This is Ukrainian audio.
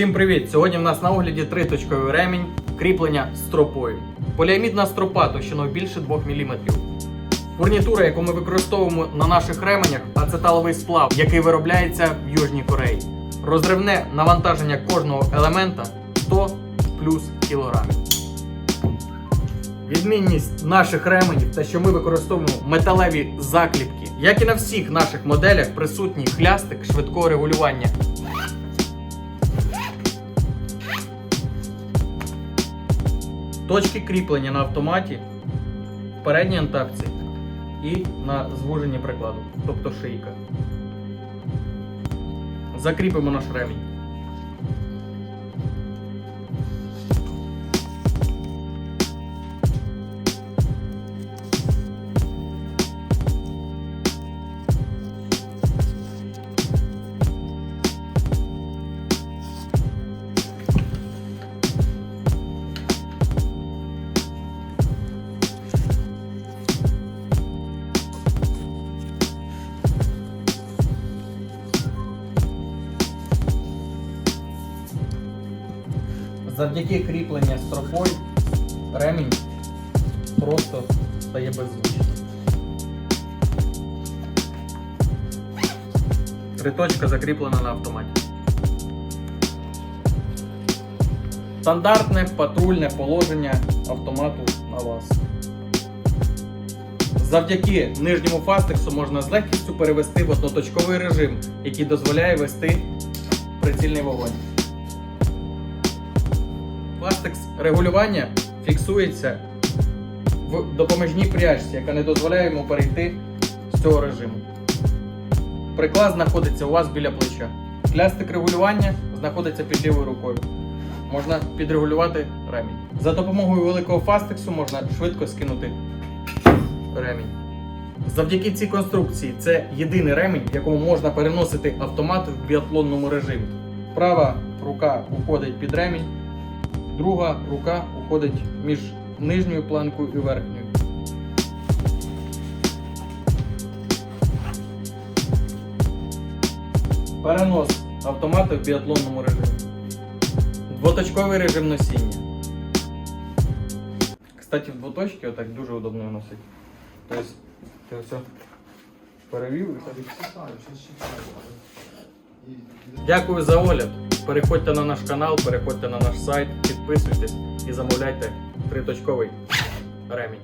Всім привіт! Сьогодні в нас на огляді триточковий ремінь кріплення стропою. Поліамідна стропа товщиною більше 2 мм. Фурнітура, яку ми використовуємо на наших ременях, ацеталовий сплав, який виробляється в Южній Кореї. Розривне навантаження кожного елемента 100 плюс кілограмів. Відмінність наших ременів те, що ми використовуємо металеві закліпки. Як і на всіх наших моделях, присутній хлястик швидкого регулювання Точки кріплення на автоматі в передній антапці і на звуженні прикладу, тобто шийка. Закріпимо наш ремінь. Завдяки кріпленню стропою ремінь просто стає беззвучним. Триточка закріплена на автоматі. Стандартне патрульне положення автомату на вас. Завдяки нижньому фастексу можна з легкістю перевести в одноточковий режим, який дозволяє вести прицільний вогонь. Пластикс регулювання фіксується в допоміжній пряжці, яка не дозволяє йому перейти з цього режиму. Приклад знаходиться у вас біля плеча. Плястик регулювання знаходиться під лівою рукою. Можна підрегулювати ремінь. За допомогою великого фастексу можна швидко скинути ремінь. Завдяки цій конструкції це єдиний ремінь, в якому можна переносити автомат в біатлонному режимі. Права рука уходить під ремінь, друга рука уходить між нижньою планкою і верхньою. Перенос автомата в біатлонному режимі. Двоточковий режим носіння. Кстати, в двоточки отак дуже удобно носити. Тобто ти все перевів і ходиш. Дякую за огляд. Переходьте на наш канал, переходьте на наш сайт, підписуйтесь і замовляйте триточковий ремінь.